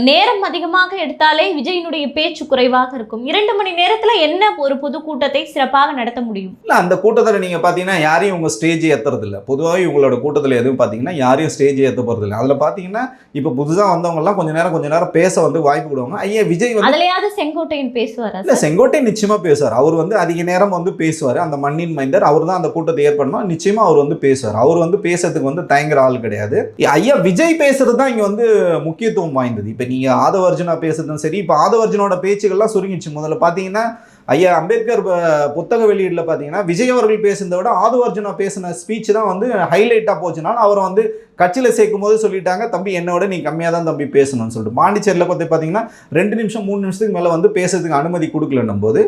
நேரம் அதிகமாக எடுத்தாலே விஜயனுடைய பேச்சு குறைவாக இருக்கும். இரண்டு மணி நேரத்துல என்ன ஒரு பொதுக்கூட்டத்தை சிறப்பாக நடத்த முடியும்? இல்லை அந்த கூட்டத்தில் நீங்கள் பார்த்தீங்கன்னா யாரையும் உங்கள் ஸ்டேஜ் ஏற்றுறது இல்லை பொதுவாகவே உங்களோட கூட்டத்தில் எதுவும் பார்த்தீங்கன்னா யாரையும் ஸ்டேஜ் ஏற்ற போகிறது இல்லை அதில் பார்த்தீங்கன்னா இப்போ புதுசாக வந்தவங்கலாம் கொஞ்ச நேரம் கொஞ்ச நேரம் பேச வந்து வாய்ப்பு கொடுவாங்க. ஐயா விஜய் வந்து அதுலயாவது செங்கோட்டையன் பேசுவாரா இல்லை சார்? செங்கோட்டை நிச்சயமாக பேசுவார். அவர் வந்து அதிக நேரம் வந்து பேசுவார். அந்த மண்ணின் மைந்தர் அவர் தான் அந்த கூட்டத்தை ஏற்படணும். நிச்சயமாக அவர் வந்து பேசுவார். அவர் வந்து பேசுறதுக்கு வந்து தயங்குற ஆள் கிடையாது. ஐயா விஜய் பேசுறது தான் இங்கே வந்து முக்கியத்துவம் வாய்ந்தது. இப்போ நீங்கள் ஆதவர்ஜுனா பேசுறதும் சரி இப்போ ஆதவர்ஜுனோட பேச்சுகள்லாம் சுருங்கிச்சு முதல்ல பார்த்தீங்கன்னா ஐயா அம்பேத்கர் ப- புத்தக வெளியீட்டில் பார்த்தீங்கன்னா விஜய் அவர்கள் பேசுனதை விட ஆதவர்ஜுனா பேசின ஸ்பீச் தான் வந்து ஹைலைட்டாக போச்சுனால அவரை வந்து கட்சியில் சேர்க்கும் போது சொல்லிட்டாங்க தம்பி என்னோட நீ கம்மியாக தான் தம்பி பேசணும்னு சொல்லிட்டு. பாண்டிச்சேரியில் பார்த்து பார்த்தீங்கன்னா ரெண்டு நிமிஷம் மூணு நிமிஷத்துக்கு மேலே வந்து பேசுறதுக்கு அனுமதி கொடுக்கலன்னும் போது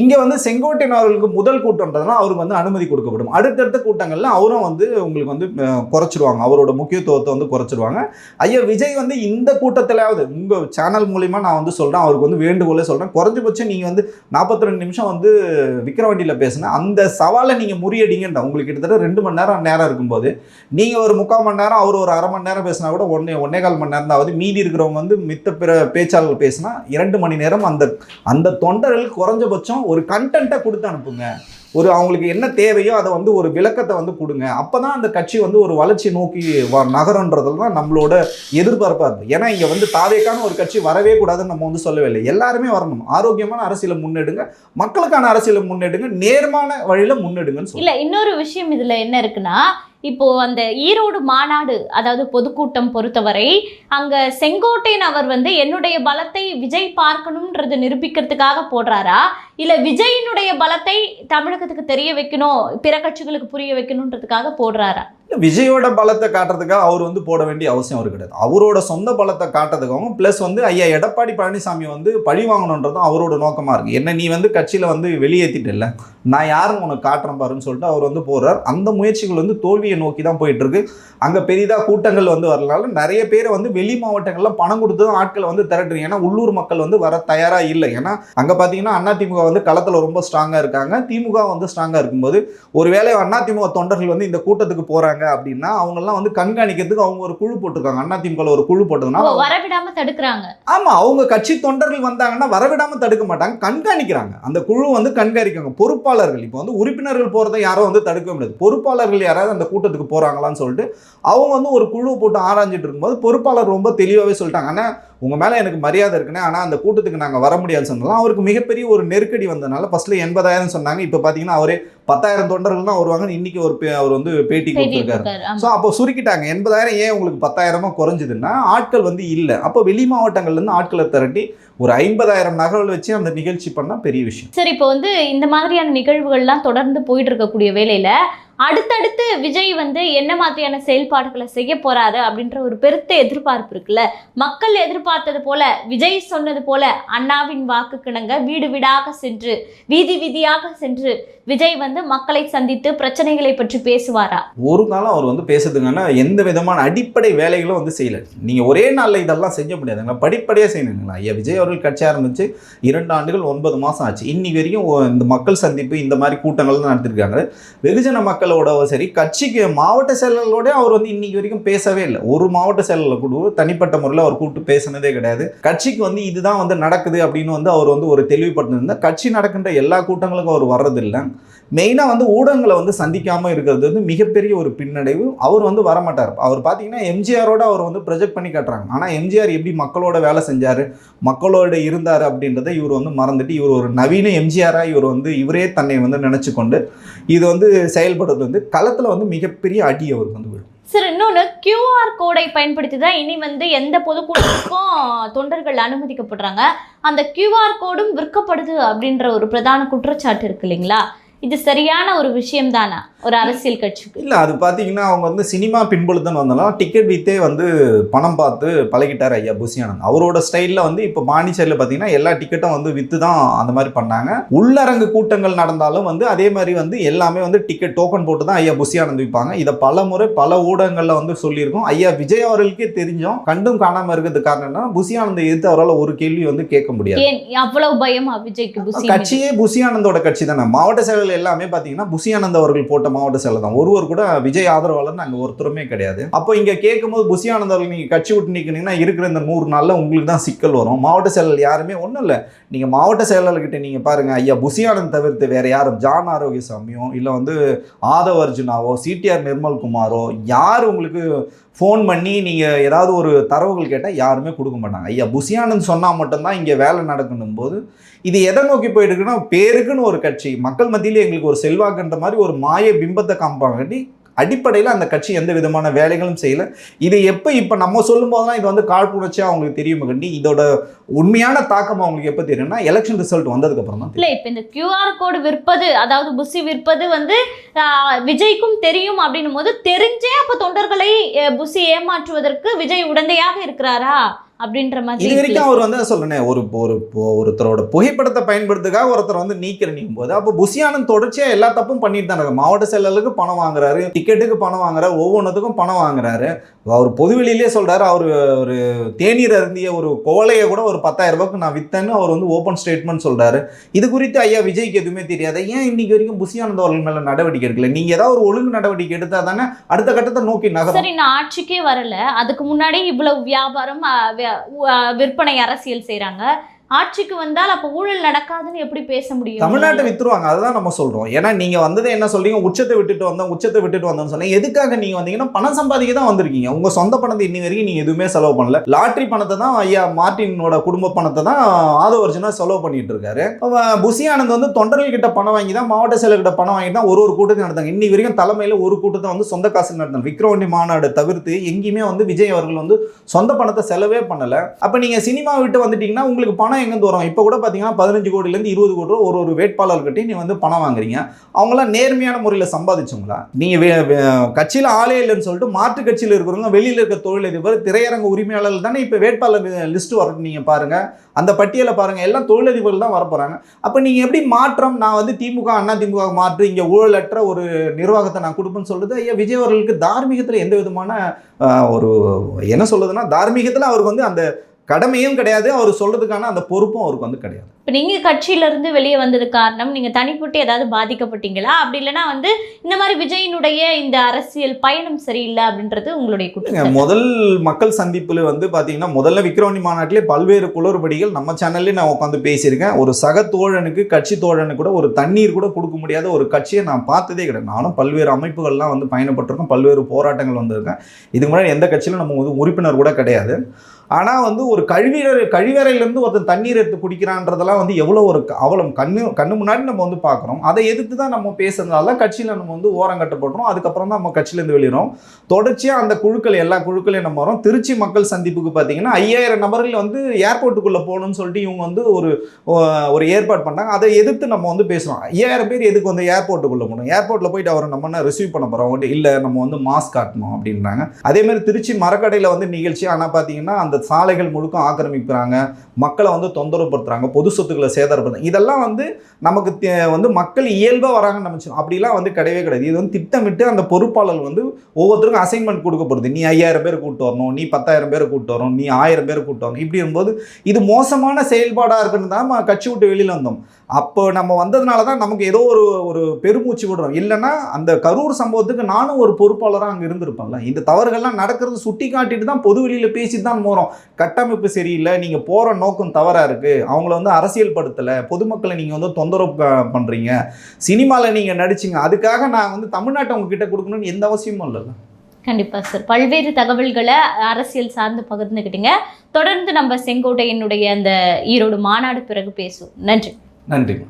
இங்கே வந்து செங்கோட்டையன் அவர்களுக்கு முதல் கூட்டம்ன்றதுனால் அவருக்கு வந்து அனுமதி கொடுக்கப்படும். அடுத்தடுத்த கூட்டங்களில் அவரும் வந்து உங்களுக்கு வந்து குறைச்சிருவாங்க. அவரோட முக்கியத்துவத்தை வந்து குறைச்சிருவாங்க. ஐயா விஜய் வந்து இந்த கூட்டத்திலாவது உங்கள் சேனல் மூலிமா நான் வந்து சொல்கிறேன் அவருக்கு வந்து வேண்டுகோளே சொல்கிறேன் குறைஞ்சபட்சம் நீங்கள் வந்து நாற்பத்தி ரெண்டு நிமிஷம் வந்து விக்கிரவாண்டியில் பேசினா அந்த சவாலை நீங்கள் முறியடிங்கன்ற உங்களுக்கு கிட்டத்தட்ட ரெண்டு மணி நேரம் நேரம் இருக்கும்போது நீங்கள் ஒரு முக்கால் மணி நேரம் அவர் ஒரு அரை மணி நேரம் பேசினா கூட ஒன்னே ஒன்னே கால் மணி நேரம் தான் ஆகுது. மீதி இருக்கிறவங்க வந்து மித்த பிற பேச்சாளர்கள் பேசினா இரண்டு மணி நேரம் அந்த அந்த தொண்டர்கள் குறைஞ்சபட்சம் ஒரு கண்டென்ட்டை கொடுத்து அனுப்புங்க. ஒரு அவங்களுக்கு என்ன தேவையோ அதை வந்து ஒரு விளக்கத்தை வந்து கொடுங்க. அப்போ தான் அந்த கட்சி வந்து ஒரு வளர்ச்சி நோக்கி வ நகரன்றதுல தான் நம்மளோட எதிர்பார்ப்பாக இருக்குது ஏன்னா இங்கே வந்து தாவேக்கான ஒரு கட்சி வரவே கூடாதுன்னு நம்ம வந்து சொல்லவே இல்லை. எல்லாருமே வரணும். ஆரோக்கியமான அரசியலை முன்னெடுங்க. மக்களுக்கான அரசியலை முன்னெடுங்க. நேர்மான வழியில் முன்னெடுங்கன்னு சொல்லி இல்லை இன்னொரு விஷயம் இதில் என்ன இருக்குன்னா இப்போ அந்த ஈரோடு மாநாடு அதாவது பொதுக்கூட்டம் பொறுத்தவரை அங்க செங்கோட்டையன் அவர் வந்து என்னுடைய பலத்தை விஜய் பார்க்கணும்ன்றது நிரூபிக்கிறதுக்காக போடுறாரா? இல்ல விஜயினுடைய பலத்தை தமிழகத்துக்கு தெரிய வைக்கணும் பிற கட்சிகளுக்கு புரிய வைக்கணுன்றதுக்காக போடுறாரா? விஜயோட பலத்தை காட்டுறதுக்காக அவர் வந்து போட வேண்டிய அவசியம் அவர் கிடையாது. அவரோட சொந்த பலத்தை காட்டுறதுக்காகவும் ப்ளஸ் வந்து ஐயா எடப்பாடி பழனிசாமி வந்து பழி வாங்கணுன்றதும் அவரோட நோக்கமாக இருக்குது என்ன நீ வந்து கட்சியில் வந்து வெளியேற்றிட்டு இல்லை நான் யாரும் உனக்கு காட்டுறேன் பாருன்னு சொல்லிட்டு அவர் வந்து போடுறார் அந்த முயற்சிகள் வந்து தோல்வியை நோக்கி தான் போயிட்டுருக்கு அங்கே பெரிதாக கூட்டங்கள் வந்து வரனால நிறைய பேர் வந்து வெளி மாவட்டங்களில் பணம் கொடுத்து தான் ஆட்களை வந்து திரட்டுறீங்க. ஏன்னா உள்ளூர் மக்கள் வந்து வர தயாராக இல்லை. ஏன்னா அங்கே பார்த்தீங்கன்னா அதிமுக வந்து களத்தில் ரொம்ப ஸ்ட்ராங்காக இருக்காங்க. திமுக வந்து ஸ்ட்ராங்காக இருக்கும்போது ஒருவேளை அதிமுக தொண்டர்கள் வந்து இந்த கூட்டத்துக்கு போகிறாங்க போறாங்க அப்படின்னா அவங்கெல்லாம் வந்து கண்காணிக்கிறதுக்கு அவங்க ஒரு குழு போட்டிருக்காங்க. அதிமுக ஒரு குழு போட்டதுனால வரவிடாம தடுக்கிறாங்க. ஆமா அவங்க கட்சி தொண்டர்கள் வந்தாங்கன்னா வரவிடாம தடுக்க மாட்டாங்க கண்காணிக்கிறாங்க. அந்த குழு வந்து கண்காணிக்காங்க பொறுப்பாளர்கள் இப்போ வந்து உறுப்பினர்கள் போறதை யாரும் வந்து தடுக்க முடியாது. பொறுப்பாளர்கள் யாராவது அந்த கூட்டத்துக்கு போறாங்களான்னு சொல்லிட்டு அவங்க வந்து ஒரு குழு போட்டு ஆராய்ஞ்சிட்டு இருக்கும்போது பொறுப்பாளர் ரொம்ப தெளிவாகவே சொல்லிட்டாங்க. ஆனால் உங்கள் மேலே எனக்கு மரியாதை இருக்குன்னு ஆனால் அந்த கூட்டத்துக்கு நாங்கள் வர முடியாதுன்னு சொன்னாலும் அவருக்கு மிகப்பெரிய ஒரு நெருக்கடி வந்ததுனால ஃபர்ஸ்ட்ல எண்பதாயிரம் சொன்னாங்க. இப்போ பார்த்தீங்கன்னா அவரே பத்தாயிரம் தொண்டர்கள் தான் வருவாங்க இன்னைக்கு ஒரு அவர் வந்து பேட்டி கொடுத்துருக்காரு. ஸோ அப்போ சுருக்கிட்டாங்க. எண்பதாயிரம் ஏன் உங்களுக்கு பத்தாயிரமா குறைஞ்சதுன்னா ஆட்கள் வந்து இல்லை. அப்போ வெளி மாவட்டங்கள்லேருந்து ஆட்களை திரட்டி ஒரு ஐம்பதாயிரம் நகர்கள் வச்சு அந்த நிகழ்ச்சி பண்ணால் பெரிய விஷயம். சரி இப்போ வந்து இந்த மாதிரியான நிகழ்வுகள்லாம் தொடர்ந்து போயிட்டு இருக்கக்கூடிய வேலையில அடுத்தடுத்து விஜய் வந்து என்ன மாதிரியான செயல்பாடுகளை செய்ய போறாரு அப்படின்ற ஒரு பெருத்த எதிர்பார்ப்பு இருக்குல்ல? மக்கள் எதிர்பார்த்தது போல விஜய் சொன்னது போல அண்ணாவின் வாக்கு கிணங்க வீடு வீடாக சென்று வீதி வீதியாக சென்று விஜய் வந்து மக்களை சந்தித்து பிரச்சனைகளை பற்றி பேசுவாரா? ஒரு காலம் அவர் வந்து பேசுறதுங்கன்னா எந்த விதமான அடிப்படை வேலைகளும் வந்து செய்யல. நீங்கள் ஒரே நாளில் இதெல்லாம் செய்ய முடியாதுங்களா படிப்படியாக செய்யணுங்களா? ஐயா விஜய் அவர்கள் கட்சி ஆரம்பிச்சு இரண்டு ஆண்டுகள் ஒன்பது மாதம் ஆச்சு. இன்னி வரைக்கும் இந்த மக்கள் சந்திப்பு இந்த மாதிரி கூட்டங்கள் தான் நடத்திருக்காங்க. வெகுஜன மக்களோட சரி கட்சிக்கு மாவட்ட செயலர்களோட அவர் வந்து இன்னைக்கு வரைக்கும் பேசவே இல்லை. ஒரு மாவட்ட செயலரில் கூட தனிப்பட்ட முறையில் அவர் கூப்பிட்டு பேசினதே கிடையாது. கட்சிக்கு வந்து இதுதான் வந்து நடக்குது அப்படின்னு வந்து அவர் வந்து ஒரு தெளிவுபடுத்திருந்தா கட்சி நடக்கின்ற எல்லா கூட்டங்களுக்கும் அவர் வர்றதில்லை. மெயினாக வந்து ஊடகங்களை வந்து சந்திக்காமல் இருக்கிறது வந்து மிகப்பெரிய ஒரு பின்னடைவு. அவர் வந்து வரமாட்டார். அவர் பார்த்தீங்கன்னா எம்ஜிஆரோட அவர் வந்து ப்ரொஜெக்ட் பண்ணி காட்டுறாங்க. ஆனால் எம்ஜிஆர் எப்படி மக்களோட வேலை செஞ்சார் மக்களோட இருந்தார் அப்படின்றத இவர் வந்து மறந்துட்டு இவர் ஒரு நவீன எம்ஜிஆராக இவர் வந்து இவரே தன்னை வந்து நினச்சி கொண்டு இது வந்து செயல்படுறது வந்து களத்தில் வந்து மிகப்பெரிய அடி அவருக்கு வந்து விழும். சரி இன்னொன்று கியூஆர் கோடை பயன்படுத்தி தான் இனி வந்து எந்த பொதுக்கூட்டத்துக்கும் தொண்டர்கள் அனுமதிக்கப்படுறாங்க. அந்த கியூஆர் கோடும் விற்கப்படுது அப்படின்ற ஒரு பிரதான குற்றச்சாட்டு இருக்கு இல்லைங்களா? இது சரியான ஒரு விஷயம் தானா ஒரு அரசியல் கட்சிக்கு. இல்லை அது பார்த்தீங்கன்னா அவங்க வந்து சினிமா பின்புலத்துன்னு வந்தாலும் டிக்கெட் வித்தே வந்து பணம் பார்த்து பழகிட்டார் ஐயா புசியானந்த் அவரோட ஸ்டைலில் வந்து இப்போ பாண்டிச்சேரியில் பார்த்தீங்கன்னா எல்லா டிக்கெட்டும் வந்து விற்று தான் அந்த மாதிரி பண்ணாங்க. உள்ளரங்கு கூட்டங்கள் நடந்தாலும் வந்து அதே மாதிரி வந்து எல்லாமே வந்து டிக்கெட் டோக்கன் போட்டு தான் ஐயா புசியானந்த் விற்பாங்க இதை பல முறை பல ஊடகங்களில் வந்து சொல்லியிருக்கோம். ஐயா விஜய் அவர்களுக்கே தெரிஞ்சோம் கண்டும் காணாமல் இருக்கிறது காரணம் என்ன புசியானந்தை எதிர்த்து அவரால் ஒரு கேள்வி வந்து கேட்க முடியாது. அவ்வளவு பயமா விஜய்க்கு? கட்சியே புசியானந்தோட கட்சி தானே? மாவட்ட செயலர்கள் எல்லாமே பார்த்தீங்கன்னா புசியானந்த் அவர்கள் போட்ட மாவட்ட செயலர் தான். ஒருவர் கூட விஜய் ஆதரவாளர் அங்கே ஒருத்தருமே கிடையாது. அப்போ இங்கே கேட்கும்போது புசியானந்த் அவர்கள் நீங்கள் கட்சி விட்டு நிற்கிறீங்கன்னா இருக்கிற இந்த நூறு நாளில் உங்களுக்கு தான் சிக்கல் வரும். மாவட்ட செயலர் யாருமே ஒன்றும் இல்லை. நீங்கள் மாவட்ட செயலாளர்கிட்ட நீங்கள் பாருங்கள் ஐயா புசியானந்த் தவிர்த்து வேறு யாரும் ஜான் ஆரோக்கிய சாமியோ இல்லை வந்து ஆதவ அர்ஜுனாவோ சிடிஆர் நிர்மல்குமாரோ யார் உங்களுக்கு ஃபோன் பண்ணி நீங்கள் ஏதாவது ஒரு தரவுகள் கேட்டால் யாருமே கொடுக்க மாட்டாங்க. ஐயா புசியானந்த் சொன்னால் மட்டும்தான் இங்கே வேலை நடக்கணும் போது இது எதை நோக்கி போயிட்டு இருக்குன்னா பேருக்குன்னு ஒரு கட்சி மக்கள் மத்தியிலே எங்களுக்கு ஒரு செல்வாக்குன்ற மாதிரி ஒரு மாய பிம்பத்தை காமிப்பாங்கட்டி அடிப்படையில் அந்த கட்சி எந்த விதமான வேலைகளும் செய்யல. இது எப்போ இப்போ நம்ம சொல்லும் போதெல்லாம் இது வந்து காழ்ப்புணர்ச்சியாக அவங்களுக்கு தெரியும் கண்டி. இதோட உண்மையான தாக்கம் அவங்களுக்கு எப்போ தெரியும்னா எலெக்ஷன் ரிசல்ட் வந்ததுக்கப்புறம் தான் தெரியும். இல்ல இப்ப இந்த கியூஆர் கோடு விற்பது அதாவது புசி விற்பது வந்து விஜய்க்கும் தெரியும் அப்படின்னும் போது தெரிஞ்சே அப்ப தொண்டர்களை புசி ஏமாற்றுவதற்கு விஜய் உடந்தையாக இருக்கிறாரா? அப்படின்ற மாதிரி இது. வரைக்கும் அவர் வந்து சொல்றேனே ஒரு ஒரு ஒரு- ஒருத்தரோட புகைப்படத்தை பயன்படுத்துக்காக ஒருத்தர் வந்து நீக்கிற நீக்கும் போது அப்போ புசியானந்த் தொடர்ச்சியா எல்லா தப்பும் பண்ணிட்டு தான் இருக்காரு. மாவட்ட செயலருக்கு பணம் வாங்குறாரு டிக்கெட்டுக்கு பணம் வாங்குறாரு ஒவ்வொன்றுத்துக்கும் பணம் வாங்குறாரு. அவர் பொதுவெளியிலே சொல்றாரு அவர் ஒரு தேநீர் அருந்திய ஒரு கோலையை கூட ஒரு பத்தாயிரம் ரூபாய்க்கு நான் வித்தேன்னு அவர் வந்து ஓப்பன் ஸ்டேட்மெண்ட் சொல்றாரு. இது குறித்து ஐயா விஜய்க்கு எதுவுமே தெரியாது. ஏன் இன்னைக்கு வரைக்கும் புசியானந்த் அவர்கள் மேல நடவடிக்கை எடுக்கல? நீங்க ஏதாவது ஒரு ஒழுங்கு நடவடிக்கை எடுத்தா தானே அடுத்த கட்டத்தை நோக்கி நகரும். சரி நான் ஆட்சிக்கே வரல. அதுக்கு முன்னாடி இவ்வளவு வியாபாரம் விற்பனை அரசியல் செய்கிறாங்க ஆட்சிக்கு வந்தால் அப்போ ஊழல் நடக்காதுன்னு எப்படி பேச முடியும்? தமிழ்நாட்டை வித்துருவாங்க அதுதான் நம்ம சொல்றோம். ஏன்னா நீங்க வந்ததே என்ன சொல்றீங்க? உச்சத்தை விட்டுட்டு வந்தோம் உச்சத்தை விட்டுட்டு வந்தோம்னு சொன்னீங்க எதுக்காக நீங்க வந்தீங்கன்னா பணம் சம்பாதிக்க தான் வந்திருக்கீங்க. உங்க சொந்த பணத்தை இன்னி வரைக்கும் நீங்க எதுவுமே செலவு பண்ணல. லாட்ரி பணத்தை தான் ஐயா மார்ட்டினோட குடும்ப பணத்தை தான் ஆதவர்ஜுனா செலவு பண்ணிட்டு இருக்காரு. அவ புசி ஆனந்த் வந்து தொண்டர்கள் கிட்ட பணம் வாங்கி தான் மாவட்ட செயலர் கிட்ட பணம் வாங்கி தான் ஒரு ஒரு கூட்டத்தை நடத்தாங்க இன்னி வரைக்கும் தலைமையில ஒரு கூட்டத்தை வந்து சொந்த காசு நடத்தாங்க விக்ரவாண்டி மாநாடு தவிர்த்து எங்கேயுமே வந்து விஜய் அவர்கள் வந்து சொந்த பணத்தை செலவே பண்ணல. அப்ப நீங்க சினிமா விட்டு வந்துட்டீங்கன்னா உங்களுக்கு பணம் எங்கேருந்து வரும்? இப்போ கூட பார்த்தீங்கன்னா பதினஞ்சு கோடியிலேருந்து இருபது கோடி ரூபா ஒரு ஒரு வேட்பாளர்கிட்டையும் நீ வந்து பணம் வாங்குறீங்க. அவங்களாம் நேர்மையான முறையில் சம்பாதிச்சவங்களா? நீங்கள் கட்சியில் ஆளே இல்லைன்னு சொல்லிட்டு மாற்று கட்சியில் இருக்கிறவங்க வெளியில் இருக்க தொழிலதிபர் திரையரங்க உரிமையாளர்கள் தானே இப்போ வேட்பாளர் லிஸ்ட் வரணும் நீங்கள் பாருங்கள் அந்த பட்டியலை பாருங்கள் எல்லாம் தொழிலதிபர்கள் தான் வரப்போகிறாங்க அப்போ நீங்கள் எப்படி மாற்றம்? நான் வந்து திமுக அண்ணா திமுக மாற்று இங்கே ஊழலற்ற ஒரு நிர்வாகத்தை நான் கொடுப்பேன்னு சொல்கிறது ஐயா விஜய் அவர்களுக்கு தார்மீகத்தில் எந்த விதமான ஒரு என்ன சொல்லுதுன்னா தார்மீகத்தில் அவருக்கு வந்து அந்த கடமையும் கிடையாது அவர் சொல்றதுக்கான அந்த பொறுப்பும் அவருக்கு வந்து கிடையாது. இப்போ நீங்கள் கட்சியிலேருந்து வெளியே வந்தது காரணம் நீங்கள் தனிப்பட்டு ஏதாவது பாதிக்கப்பட்டீங்களா? அப்படி இல்லைன்னா வந்து இந்த மாதிரி விஜயினுடைய இந்த அரசியல் பயணம் சரியில்லை அப்படின்றது உங்களுடைய குற்றம். முதல் மக்கள் சந்திப்புல வந்து பாத்தீங்கன்னா முதல்ல விக்ரவாணி மாநாட்டிலே பல்வேறு குளறுபடிகள் நம்ம சேனல்லே நான் உட்காந்து பேசியிருக்கேன். ஒரு சக தோழனுக்கு கட்சி தோழனுக்கு கூட ஒரு தண்ணீர் கூட கொடுக்க முடியாத ஒரு கட்சியை நான் பார்த்ததே கிடையாது. நானும் பல்வேறு அமைப்புகள்லாம் வந்து பயணப்பட்டிருக்கோம் பல்வேறு போராட்டங்கள் வந்திருக்கேன். இதுக்கு முன்னாடி எந்த கட்சியிலும் நம்ம வந்து உறுப்பினர் கூட கிடையாது. ஆனால் வந்து ஒரு கழிவறை கழிவறையிலேருந்து ஒருத்தன் தண்ணீர் எடுத்து குடிக்கிறான்றதெல்லாம் வந்து எவ்வளோ ஒரு அவலம் கண்ணு கண்ணு முன்னாடி நம்ம வந்து பார்க்குறோம். அதை எதிர்த்து தான் நம்ம பேசுறதுனால தான் கட்சியில் நம்ம வந்து ஓரம் கட்டப்படுறோம் அதுக்கப்புறம் தான் நம்ம கட்சியிலேருந்து வெளியிடும் தொடர்ச்சியாக அந்த குழுக்கள் எல்லா குழுக்களையும் நம்ம வரோம் திருச்சி மக்கள் சந்திப்புக்கு பார்த்தீங்கன்னா ஐயாயிரம் நபர்கள் வந்து ஏர்போர்ட்டுக்குள்ளே போகணும்னு சொல்லிட்டு இவங்க வந்து ஒரு ஒரு ஏற்பாடு பண்ணாங்க. அதை எதிர்த்து நம்ம வந்து பேசுகிறோம் ஐயாயிரம் பேர் எதுக்கு வந்து ஏர்போர்ட்டுக்குள்ளே போகணும்? ஏர்போர்ட்டில் போயிட்டு அவரை நம்ம என்ன ரிசீவ் பண்ண போகிறோம் அவங்ககிட்ட இல்லை நம்ம வந்து மாஸ்க் காட்டணும் அப்படின்றாங்க. அதே மாதிரி திருச்சி மரக்கடையில் வந்து நிகழ்ச்சி. ஆனால் பார்த்தீங்கன்னா அந்த சாலைகள் முழுக்க ஆக்கிரமிக்கிறாங்க. மக்களை வந்து தொந்தரவுப்படுத்துகிறாங்க பொது சொத்துக்களை சேதாரப்படுத்துறாங்க இதெல்லாம் வந்து நமக்கு தே- வந்து மக்கள் இயல்பாக வராங்கன்னு நினச்சோம். அப்படிலாம் வந்து கிடையவே கிடையாது. இது வந்து திட்டமிட்டு அந்த பொறுப்பாளர் வந்து ஒவ்வொருத்தருக்கும் அசைன்மெண்ட் கொடுக்கப்படுது. நீ ஐயாயிரம் பேர் கூட்டு வரணும். நீ பத்தாயிரம் பேர் கூப்பிட்டு வரணும். நீ ஆயிரம் பேர் கூட்டு வரணும். இப்படி இருக்கும்போது இது மோசமான செயல்பாடாக இருக்குன்னு தான் நம்ம கட்சி விட்டு வெளியில் வந்தோம். அப்போ நம்ம வந்ததுனால தான் நமக்கு ஏதோ ஒரு ஒரு பெருமூச்சு விடுறோம். இல்லைன்னா அந்த கரூர் சம்பவத்துக்கு நானும் ஒரு பொறுப்பாளராக அங்கே இருந்திருப்பேன்ல. இந்த தவறுகள்லாம் நடக்கிறது சுட்டி காட்டிட்டு தான் பொது வெளியில் பேசி தான் போகிறோம் கட்டமைப்பு சரியில்லை நீங்கள் போகிற நோக்கம் தவறாக இருக்குது அவங்கள வந்து அரசியல் படுத்தலை பொதுமக்களை நீங்கள் வந்து தொந்தரவு பண்ணுறீங்க சினிமாவில் நீங்கள் நடிச்சிங்க. அதுக்காக நான் வந்து தமிழ்நாட்டை உங்ககிட்ட கொடுக்கணும்னு எந்த அவசியமும் இல்லைல்ல. கண்டிப்பா சார் பல்வேறு தகவல்களை அரசியல் சார்ந்து பகிர்ந்துக்கிட்டீங்க தொடர்ந்து நம்ம செங்கோட்டையனுடைய அந்த ஈரோடு மாநாடு பிறகு பேசுவோம். நன்றி. நன்றிம்மா.